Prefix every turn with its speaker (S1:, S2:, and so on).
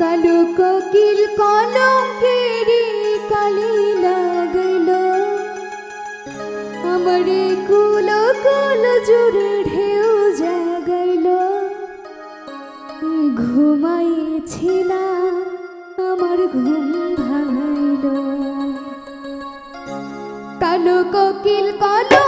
S1: কালো কোকিল কলঙ্কেরি কালি লাগল। আমারে কুল কুল জুড়ে ঢেউ জাগাইল ঘুমাইছিলাম, আমার ঘুম ভাঙাইল কালো কোকিল কল